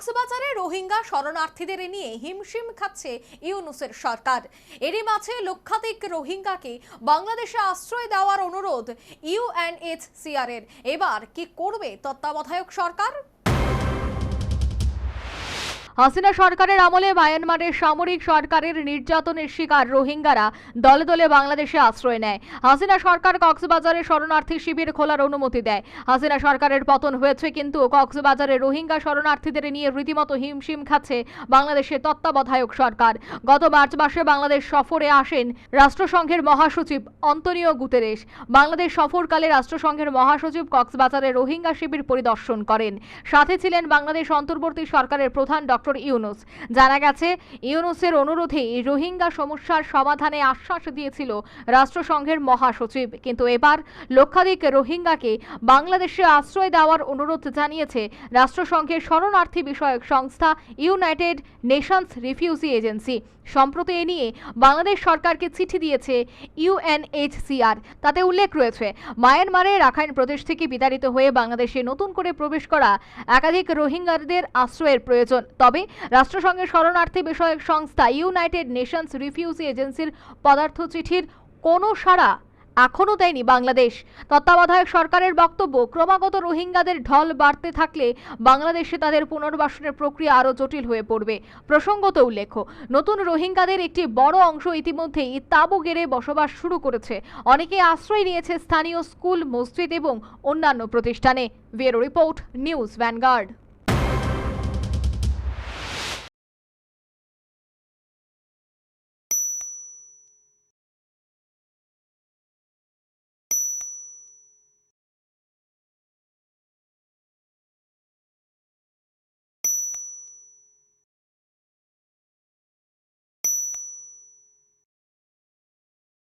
কক্সবাজারে রোহিঙ্গা শরণার্থীদের নিয়ে হিমশিম খাচ্ছে ইউনুসের সরকার। এরই মাঝে লক্ষাধিক রোহিঙ্গাকে বাংলাদেশে আশ্রয় দেওয়ার অনুরোধ ইউএনএইচসিআর এর এবার কি করবে তত্ত্বাবধায়ক সরকার? হাসিনা সরকারের আমলে মায়ানমারের সামরিক সরকারের নির্যাতনের শিকার রোহিঙ্গারা দলে দলে বাংলাদেশে আশ্রয় নেয়। হাসিনা সরকার কক্সবাজারে শরণার্থী শিবির খোলার অনুমতি দেয়। হাসিনা সরকারের পতন হয়েছে কিন্তু কক্সবাজারে রোহিঙ্গা শরণার্থীদের নিয়ে রীতিমতো হিমশিম খাচ্ছে বাংলাদেশের তত্ত্বাবধায়ক সরকার। গত মার্চ মাসে বাংলাদেশ সফরে আসেন রাষ্ট্রসংঘের মহাসচিব অন্তনীয় গুতেরেশ। বাংলাদেশ সফরকালে রাষ্ট্রসংঘের মহাসচিব কক্সবাজারে রোহিঙ্গা শিবির পরিদর্শন করেন। সাথে ছিলেন বাংলাদেশ অন্তর্বর্তী সরকারের প্রধান ডক্টর ইউনুস। জানা গেছে, ইউনুসের অনুরোধে রোহিঙ্গা সমস্যার সমাধানে আশ্বাস দিয়েছিল রাষ্ট্রসংঘের মহাসচিব। কিন্তু এবার লক্ষাধিক রোহিঙ্গাকে বাংলাদেশে আশ্রয় দেওয়ার অনুরোধ জানিয়েছে রাষ্ট্রসংঘের শরণার্থী বিষয়ক সংস্থা ইউনাইটেড নেশনস রিফিউজি এজেন্সি। সম্প্রতি এ নিয়ে বাংলাদেশ সরকারকে চিঠি দিয়েছে ইউএনএইচসিআর। তাতে উল্লেখ রয়েছে মায়ানমারে রাখাইন প্রদেশ থেকে বিতাড়িত হয়ে বাংলাদেশে নতুন করে প্রবেশ করা একাধিক রোহিঙ্গাদের আশ্রয়ের প্রয়োজন। তবে রাষ্ট্রসংঘের শরণার্থী বিষয়ক সংস্থা ইউনাইটেড নেশনস রিফিউজি এজেন্সির পদার্থ চিঠির কোনো সাড়া এখনও দেয়নি বাংলাদেশ। তত্ত্বাবধায়ক সরকারের বক্তব্য, ক্রমাগত রোহিঙ্গাদের ঢল বাড়তে থাকলে বাংলাদেশে তাদের পুনর্বাসনের প্রক্রিয়া আরও জটিল হয়ে পড়বে, প্রসঙ্গত উল্লেখ্য। নতুন রোহিঙ্গাদের একটি বড় অংশ ইতিমধ্যেই তাবু গেড়ে বসবাস শুরু করেছে। অনেকে আশ্রয় নিয়েছে স্থানীয় স্কুল, মসজিদ এবং অন্যান্য প্রতিষ্ঠানে। Bureau report, news vanguard.